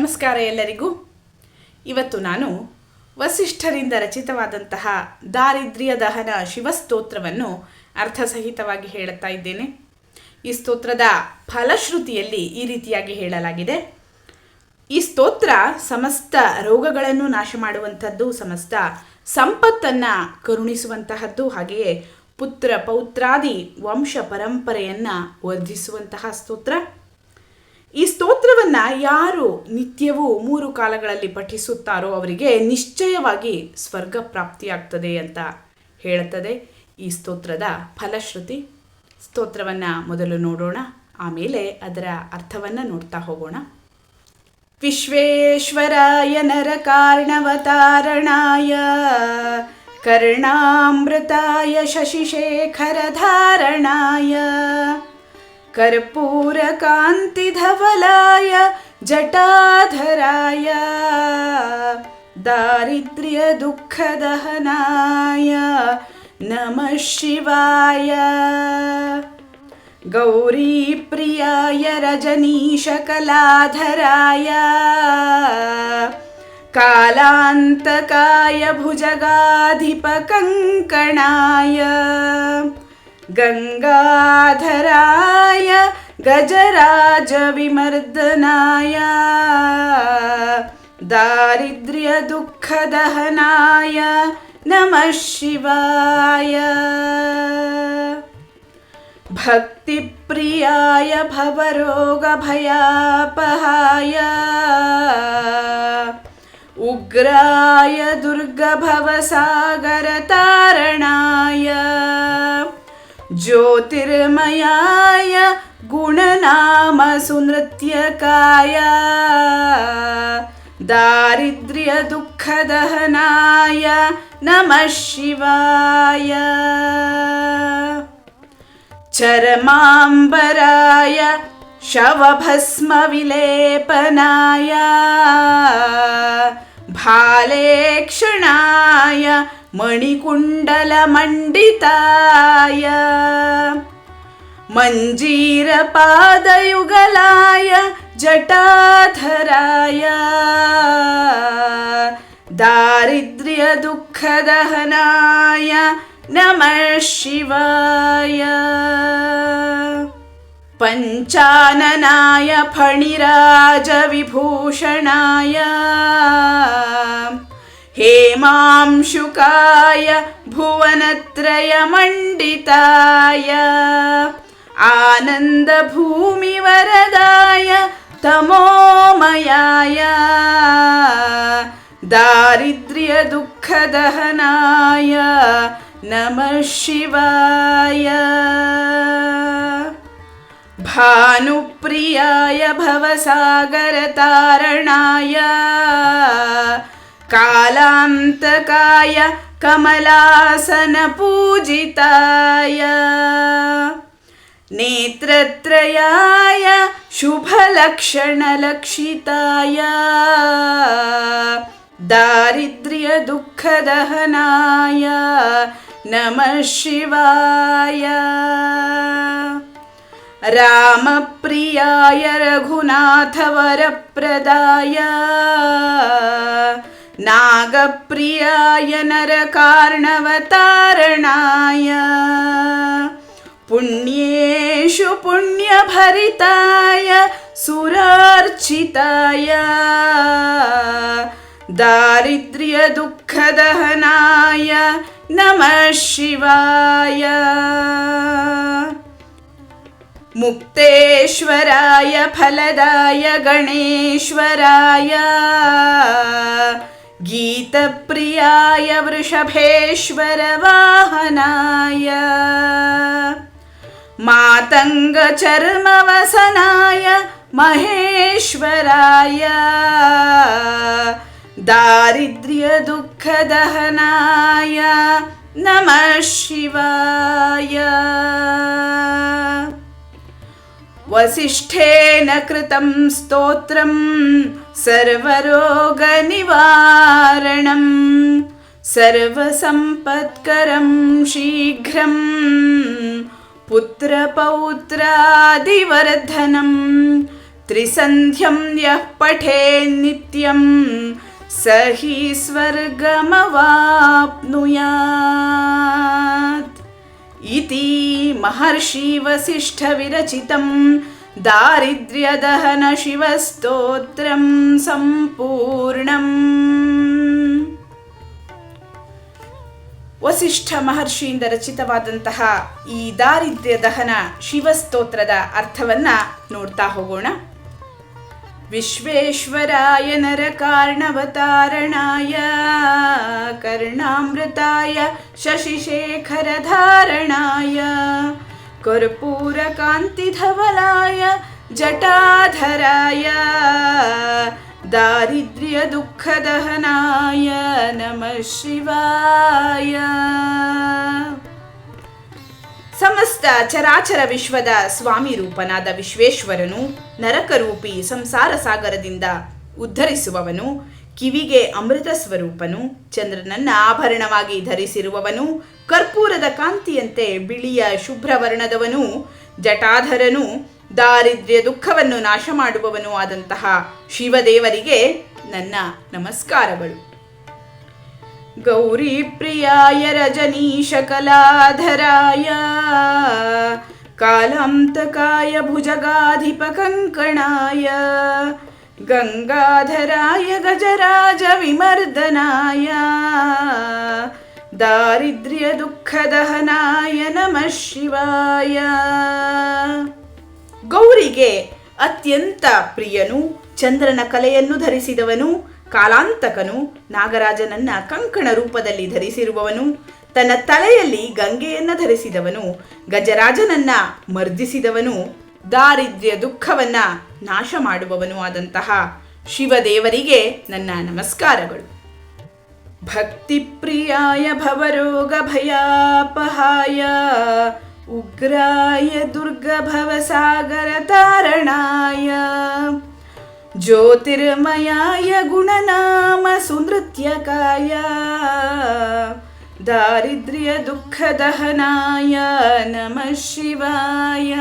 ನಮಸ್ಕಾರ ಎಲ್ಲರಿಗೂ. ಇವತ್ತು ನಾನು ವಸಿಷ್ಠರಿಂದ ರಚಿತವಾದಂತಹ ದಾರಿದ್ರ್ಯ ದಹನ ಶಿವಸ್ತೋತ್ರವನ್ನು ಅರ್ಥಸಹಿತವಾಗಿ ಹೇಳುತ್ತಾ ಇದ್ದೇನೆ. ಈ ಸ್ತೋತ್ರದ ಫಲಶ್ರುತಿಯಲ್ಲಿ ಈ ರೀತಿಯಾಗಿ ಹೇಳಲಾಗಿದೆ. ಈ ಸ್ತೋತ್ರ ಸಮಸ್ತ ರೋಗಗಳನ್ನು ನಾಶ ಮಾಡುವಂಥದ್ದು, ಸಮಸ್ತ ಸಂಪತ್ತನ್ನು ಕರುಣಿಸುವಂತಹದ್ದು, ಹಾಗೆಯೇ ಪುತ್ರ, ಪೌತ್ರಾದಿ, ವಂಶ ಪರಂಪರೆಯನ್ನು ವರ್ಧಿಸುವಂತಹ ಸ್ತೋತ್ರ. ಈ ಸ್ತೋತ್ರವನ್ನು ಯಾರು ನಿತ್ಯವೂ ಮೂರು ಕಾಲಗಳಲ್ಲಿ ಪಠಿಸುತ್ತಾರೋ ಅವರಿಗೆ ನಿಶ್ಚಯವಾಗಿ ಸ್ವರ್ಗ ಪ್ರಾಪ್ತಿಯಾಗ್ತದೆ ಅಂತ ಹೇಳುತ್ತದೆ ಈ ಸ್ತೋತ್ರದ ಫಲಶ್ರುತಿ. ಸ್ತೋತ್ರವನ್ನ ಮೊದಲು ನೋಡೋಣ, ಆಮೇಲೆ ಅದರ ಅರ್ಥವನ್ನ ನೋಡ್ತಾ ಹೋಗೋಣ. ವಿಶ್ವೇಶ್ವರಾಯ ನರಕಾರ್ಣವತಾರಣಾಯ, ಕರ್ಣಾಮೃತಾಯ ಶಶಿಶೇಖರಧಾರಣಾಯ कर्पूरकान्तिधवलाय जटाधराय दारिद्र्यदुःखदहनाय नमः शिवाय। गौरीप्रियाय रजनीशकलाधराय कालान्तकाय भुजगाधिपकङ्कणाय गङ्गाधराय गजराजविमर्दनाय दारिद्र्यदुःखदहनाय नमः शिवाय। भक्तिप्रियाय भवरोगभयापहाय उग्राय दुर्गभवसागरतारणाय। ज्योतिर्मयाय गुणनामसुनृत्यकाय दारिद्र्यदुःखदहनाय नमः शिवाय। चरमाम्बराय शवभस्मविलेपनाय भालेक्षणाय मणिकुण्डलमण्डिताय मञ्जीरपादयुगलाय जटाधराय दारिद्र्यदुःखदहनाय नमः शिवाय। पञ्चाननाय फणिराजविभूषणाय हेमांशुकाय भुवनत्रयमण्डिताय आनन्दभूमिवरदाय तमोमयाय दारिद्र्यदुःखदहनाय नमः शिवाय भानुप्रियाय भवसागरतारणाय कालान्तकाय कमलासनपूजिताय नेत्रत्रयाय शुभलक्षणलक्षिताय। दारिद्र्यदुःखदहनाय नमः शिवाय। रामप्रियाय रघुनाथवरप्रदाय। नागप्रियाय नरकार्णवतारणाय पुण्येषु पुण्यभरिताय सुरार्चिताय दारिद्र्यदुःखदहनाय नमः शिवाय मुक्तेश्वराय फलदाय गणेश्वराय गीतप्रियाय वृषभेश्वरवाहनाय मातङ्गचर्मवसनाय महेश्वराय दारिद्र्यदुःखदहनाय नमः शिवाय। वसिष्ठेन कृतं स्तोत्रं सर्वरोगनिवारणं सर्वसम्पत्करं शीघ्रं पुत्रपौत्रादिवर्धनं त्रिसन्ध्यं यः पठेन्नित्यं स हि स्वर्गमवाप्नुयात्। इति महर्षिवसिष्ठविरचितं दारिद्र्यदहनशिवस्तोत्रं सम्पूर्णम् ವಸಿಷ್ಠ ಮಹರ್ಷಿಯಿಂದ ರಚಿತವಾದಂತಹ ಈ ದಾರಿದ್ರ್ಯ ದಹನ ಶಿವಸ್ತೋತ್ರದ ಅರ್ಥವನ್ನ ನೋಡ್ತಾ ಹೋಗೋಣ ವಿಶ್ವೇಶ್ವರಾಯ ನರ ಕಾರಣವತಾರಣಾಯ ಕರ್ಣಾಮೃತಾಯ ಶಶಿಶೇಖರಧಾರಣಾಯ कर्पूरकान्तिधवलाय जटाधराय दारिद्र्यदुःखदहनाय नमः ಶಿವಾಯ ಸಮಸ್ತ ಚರಾಚರ ವಿಶ್ವದ ಸ್ವಾಮಿ ರೂಪನಾದ ವಿಶ್ವೇಶ್ವರನು ನರಕರೂಪಿ ಸಂಸಾರ ಸಾಗರದಿಂದ ಉದ್ಧರಿಸುವವನು ಕಿವಿಗೆ ಅಮೃತ ಸ್ವರೂಪನು, ಚಂದ್ರನನ್ನ ಆಭರಣವಾಗಿ ಧರಿಸಿರುವವನು, ಕರ್ಪೂರದ ಕಾಂತಿಯಂತೆ ಬಿಳಿಯ ಶುಭ್ರವರ್ಣದವನು ಜಟಾಧರನು, ದಾರಿದ್ರ್ಯ ದುಃಖವನ್ನು ನಾಶ ಮಾಡುವವನು ಆದಂತಹ ಶಿವದೇವರಿಗೆ ನನ್ನ ನಮಸ್ಕಾರಗಳು. ಗೌರಿ ಪ್ರಿಯಾಯ ರಜನೀಶ ಕಲಾಧರಾಯ, ಕಾಲಾಂತಕಾಯ ಭುಜಗಾಧಿಪ ಕಂಕಣಾಯ ಗಂಗಾಧರಾಯ ಗಜರಾಜ ವಿಮರ್ದನಾಯ, ದಾರಿದ್ರ್ಯ ದುಃಖದಹನಾಯ ನಮಃ ಶಿವಾಯ. ಗೌರಿಗೆ ಅತ್ಯಂತ ಪ್ರಿಯನು, ಚಂದ್ರನ ಕಲೆಯನ್ನು ಧರಿಸಿದವನು, ಕಾಲಾಂತಕನು, ನಾಗರಾಜನನ್ನ ಕಂಕಣ ರೂಪದಲ್ಲಿ ಧರಿಸಿರುವವನು, ತನ್ನ ತಲೆಯಲ್ಲಿ ಗಂಗೆಯನ್ನ ಧರಿಸಿದವನು, ಗಜರಾಜನನ್ನ ಮರ್ದಿಸಿದವನು ದಾರಿದ್ರ್ಯ ದುಃಖವನ್ನ ನಾಶ ಮಾಡುವವನು ಆದಂತಹ ಶಿವದೇವರಿಗೆ ನನ್ನ ನಮಸ್ಕಾರಗಳು. ಭಕ್ತಿ ಪ್ರಿಯಾಯ ಭವರೋಗ ಭಯಾಪಹಾಯ ಉಗ್ರಾಯ ದುರ್ಗಭವಸಾಗರ ತಾರಣಾಯ ಜ್ಯೋತಿರ್ಮಯಾಯ ಗುಣನಾಮ ಸುನೃತ್ಯಕಾಯ ದಾರಿದ್ರ್ಯ ದುಃಖದಹನಾಯ ನಮಃ ಶಿವಾಯ.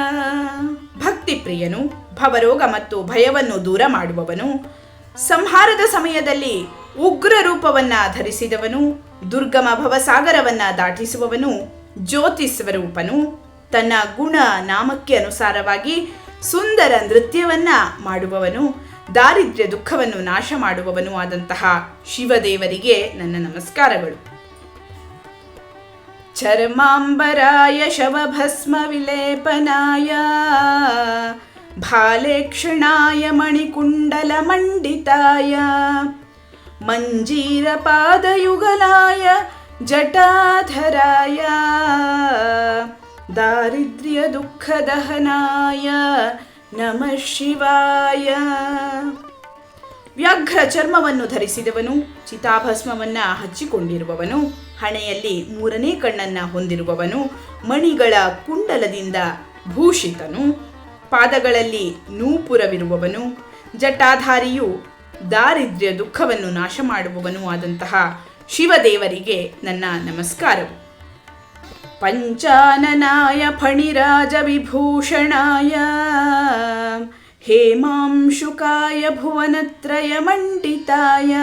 ಭಕ್ತಿಪ್ರಿಯನು, ಭವರೋಗ ಮತ್ತು ಭಯವನ್ನು ದೂರ ಮಾಡುವವನು. ಸಂಹಾರದ ಸಮಯದಲ್ಲಿ ಉಗ್ರ ರೂಪವನ್ನ ಧರಿಸಿದವನು, ದುರ್ಗಮ ಭವಸಾಗರವನ್ನ ದಾಟಿಸುವವನು, ಜ್ಯೋತಿ ಸ್ವರೂಪನು. ತನ್ನ ಗುಣ ನಾಮಕ್ಕೆ ಅನುಸಾರವಾಗಿ ಸುಂದರ ನೃತ್ಯವನ್ನ ಮಾಡುವವನು, ದಾರಿದ್ರ್ಯ ದುಃಖವನ್ನು ನಾಶ ಮಾಡುವವನು ಆದಂತಹ ಶಿವದೇವರಿಗೆ ನನ್ನ ನಮಸ್ಕಾರಗಳು. चर्माम्बराय शवभस्मविलेपनाय भालेक्षणाय मणिकुण्डलमण्डिताय मञ्जीरपादयुगलाय जटाधराय दारिद्र्यदुःखदहनाय नमः शिवाय। ವ್ಯಾಘ್ರ ಚರ್ಮವನ್ನು ಧರಿಸಿದವನು, ಚಿತಾಭಸ್ಮವನ್ನ ಹಚ್ಚಿಕೊಂಡಿರುವವನು, ಹಣೆಯಲ್ಲಿ ಮೂರನೇ ಕಣ್ಣನ್ನ ಹೊಂದಿರುವವನು, ಮಣಿಗಳ ಕುಂಡಲದಿಂದ ಭೂಷಿತನು, ಪಾದಗಳಲ್ಲಿ ನೂಪುರವಿರುವವನು, ಜಟಾಧಾರಿಯು ದಾರಿದ್ರ್ಯ ದುಃಖವನ್ನು ನಾಶ ಮಾಡುವವನು ಆದಂತಹ ಶಿವದೇವರಿಗೆ ನನ್ನ ನಮಸ್ಕಾರವು. ಪಂಚಾನನಾಯ ಫಣಿರಾಜ ವಿಭೂಷಣಾಯ. ಹೇಮಾಂಶುಕಾಯ ಭುವನತ್ರಯ ಮಂಡಿತಾಯ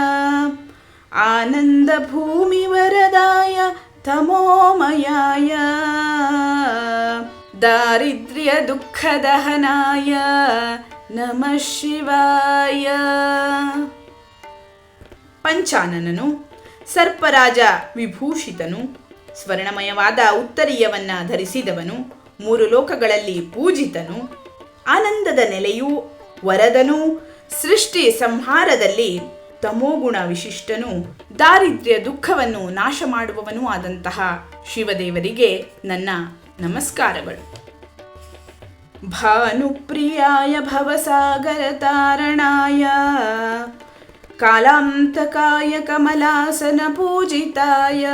ಆನಂದ ಭೂಮಿ ವರದಾಯ ತಮೋಮಯಾಯ, ದಾರಿದ್ರ್ಯ ದುಃಖದಹನಾಯ ನಮಃ ಶಿವಾಯ. ಪಂಚಾನನನು, ಸರ್ಪರಾಜ ವಿಭೂಷಿತನು, ಸ್ವರ್ಣಮಯವಾದ ಉತ್ತರೀಯವನ್ನ ಧರಿಸಿದವನು ಮೂರು ಲೋಕಗಳಲ್ಲಿ ಪೂಜಿತನು ಆನಂದದ ನೆಲೆಯೂ ವರದನೂ, ಸೃಷ್ಟಿ ಸಂಹಾರದಲ್ಲಿ ತಮೋಗುಣ ವಿಶಿಷ್ಟನು, ದಾರಿದ್ರ್ಯ ದುಃಖವನ್ನು ನಾಶ ಮಾಡುವವನೂ ಆದಂತಹ ಶಿವದೇವರಿಗೆ ನನ್ನ ನಮಸ್ಕಾರಗಳು. ಭಾನುಪ್ರಿಯಾಯ ಭವಸಾಗರ ತಾರಣಾಯ, ಕಾಲಾಂತಕಾಯ ಕಮಲಾಸನ ಪೂಜಿತಾಯ.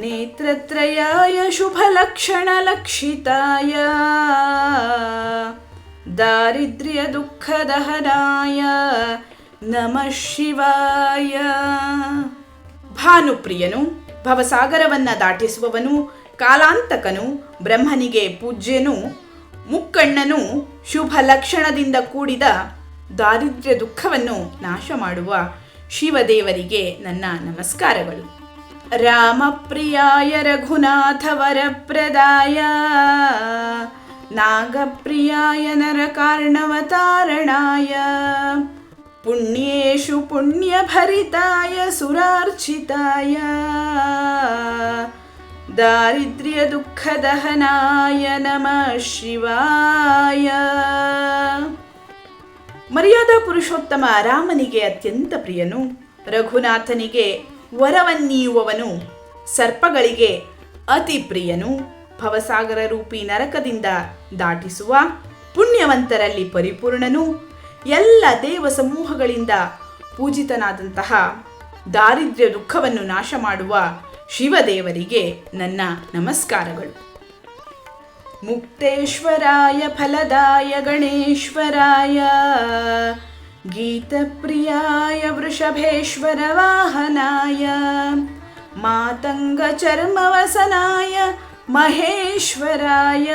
ನೇತ್ರತ್ರಯಾಯ ಶುಭಲಕ್ಷಣಲಕ್ಷಿತಾಯ, ದಾರಿದ್ರ್ಯ ದುಃಖದಹನಾಯ ನಮಃ ಶಿವಾಯ. ಭಾನುಪ್ರಿಯನು ಭವಸಾಗರವನ್ನ ದಾಟಿಸುವವನು, ಕಾಲಾಂತಕನು ಬ್ರಹ್ಮನಿಗೆ ಪೂಜ್ಯನು, ಮುಕ್ಕಣ್ಣನು ಶುಭ ಲಕ್ಷಣದಿಂದ ಕೂಡಿದ ದಾರಿದ್ರ್ಯ ದುಃಖವನ್ನು ನಾಶ ಮಾಡುವ ಶಿವದೇವರಿಗೆ ನನ್ನ ನಮಸ್ಕಾರಗಳು. ರಾಮಪ್ರಿಯಾಯ ರಘುನಾಥ ವರಪ್ರದಾಯ ನಾಗಪ್ರಿಯಾಯ ನರಕಾರ್ಣವತಾರಣಾಯ ಪುಣ್ಯೇಶು ಪುಣ್ಯಭರಿತಾಯ ಸುರಾರ್ಚಿತಾಯ ದಾರಿದ್ರ್ಯ ದುಃಖದಹನಾಯ ನಮಃ ಶಿವಾಯ ಮರ್ಯಾದಾ ಪುರುಷೋತ್ತಮ ರಾಮನಿಗೆ ಅತ್ಯಂತ ಪ್ರಿಯನು ರಘುನಾಥನಿಗೆ ವರವನ್ನೀಯುವವನು ಸರ್ಪಗಳಿಗೆ ಅತಿ ಪ್ರಿಯನು ಭವಸಾಗರ ರೂಪಿ ನರಕದಿಂದ ದಾಟಿಸುವ ಪುಣ್ಯವಂತರಲ್ಲಿ ಪರಿಪೂರ್ಣನು. ಎಲ್ಲ ದೇವ ಸಮೂಹಗಳಿಂದ ಪೂಜಿತನಾದಂತಹ ದಾರಿದ್ರ್ಯ ದುಃಖವನ್ನು ನಾಶ ಮಾಡುವ ಶಿವದೇವರಿಗೆ ನನ್ನ ನಮಸ್ಕಾರಗಳು. ಮುಕ್ತೇಶ್ವರಾಯ ಫಲದಾಯ ಗಣೇಶ್ವರಾಯ. ಗೀತಪ್ರಿಯಾಯ ವೃಷಭೇಶ್ವರ ವಾಹನಾಯ ಮಾತಂಗ ಚರ್ಮವಸನಾಯ ಮಹೇಶ್ವರಾಯ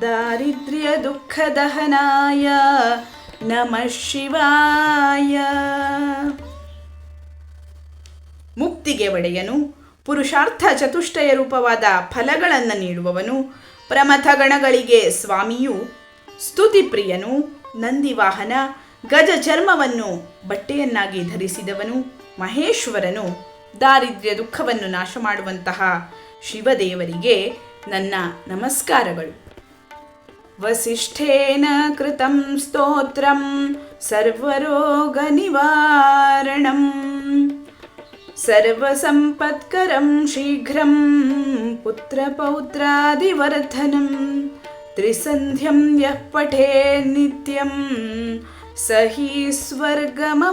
ದಾರಿದ್ರ್ಯ ದುಃಖದಹನಾಯ ನಮಃ ಶಿವಾಯ ಮುಕ್ತಿಗೆ ಒಡೆಯನು, ಪುರುಷಾರ್ಥ ಚತುಷ್ಟಯ ರೂಪವಾದ ಫಲಗಳನ್ನು ನೀಡುವವನು ಪ್ರಮಥ ಗಣಗಳಿಗೆ ಸ್ವಾಮಿಯು ಸ್ತುತಿ ಪ್ರಿಯನು ನಂದಿವಾಹನ ಗಜ ಚರ್ಮವನ್ನು ಬಟ್ಟೆಯನ್ನಾಗಿ ಧರಿಸಿದವನು ಮಹೇಶ್ವರನು ದಾರಿದ್ರ್ಯ ದುಃಖವನ್ನು ನಾಶ ಮಾಡುವಂತಹ ಶಿವದೇವರಿಗೆ ನನ್ನ ನಮಸ್ಕಾರಗಳು. ವಸಿಷ್ಠೇನ ಕೃತಂ ಸ್ತೋತ್ರಂ ಸರ್ವರೋಗ ನಿವಾರಣಂ ಸರ್ವಸಂಪತ್ಕರಂ ಶೀಘ್ರಂ ಪುತ್ರಪೌತ್ರಾದಿವರ್ಧನಂ ತ್ರಿಸಂಧ್ಯಂ ಯಃ ಪಠೇ ನಿತ್ಯಂ ಹಿ ಸ್ವರ್ಗಮವಾಪ್ನುಯಾತ್.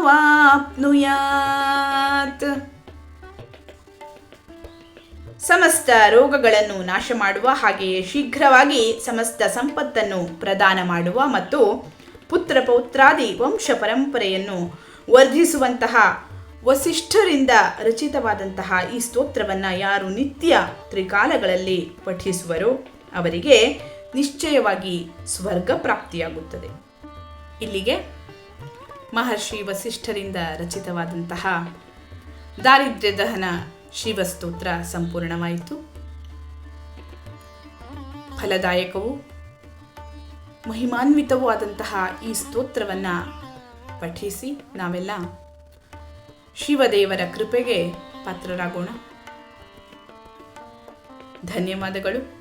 ಸಮಸ್ತ ರೋಗಗಳನ್ನು ನಾಶ ಮಾಡುವ ಹಾಗೆಯೇ ಶೀಘ್ರವಾಗಿ ಸಮಸ್ತ ಸಂಪತ್ತನ್ನು ಪ್ರದಾನ ಮಾಡುವ ಮತ್ತು ಪುತ್ರ ಪೌತ್ರಾದಿ ವಂಶ ಪರಂಪರೆಯನ್ನು ವರ್ಧಿಸುವಂತಹ ವಸಿಷ್ಠರಿಂದ ರಚಿತವಾದಂತಹ ಈ ಸ್ತೋತ್ರವನ್ನು ಯಾರು ನಿತ್ಯ ತ್ರಿಕಾಲಗಳಲ್ಲಿ ಪಠಿಸುವರೋ ಅವರಿಗೆ ನಿಶ್ಚಯವಾಗಿ ಸ್ವರ್ಗ ಪ್ರಾಪ್ತಿಯಾಗುತ್ತದೆ. ಇಲ್ಲಿಗೆ ಮಹರ್ಷಿ ವಸಿಷ್ಠರಿಂದ ರಚಿತವಾದಂತಹ ದಾರಿದ್ರ್ಯ ದಹನ ಶಿವಸ್ತೋತ್ರ ಸಂಪೂರ್ಣವಾಯಿತು. ಫಲದಾಯಕವು, ಮಹಿಮಾನ್ವಿತವೂ ಆದಂತಹ ಈ ಸ್ತೋತ್ರವನ್ನು ಪಠಿಸಿ ನಾವೆಲ್ಲ ಶಿವದೇವರ ಕೃಪೆಗೆ ಪಾತ್ರರಾಗೋಣ. ಧನ್ಯವಾದಗಳು.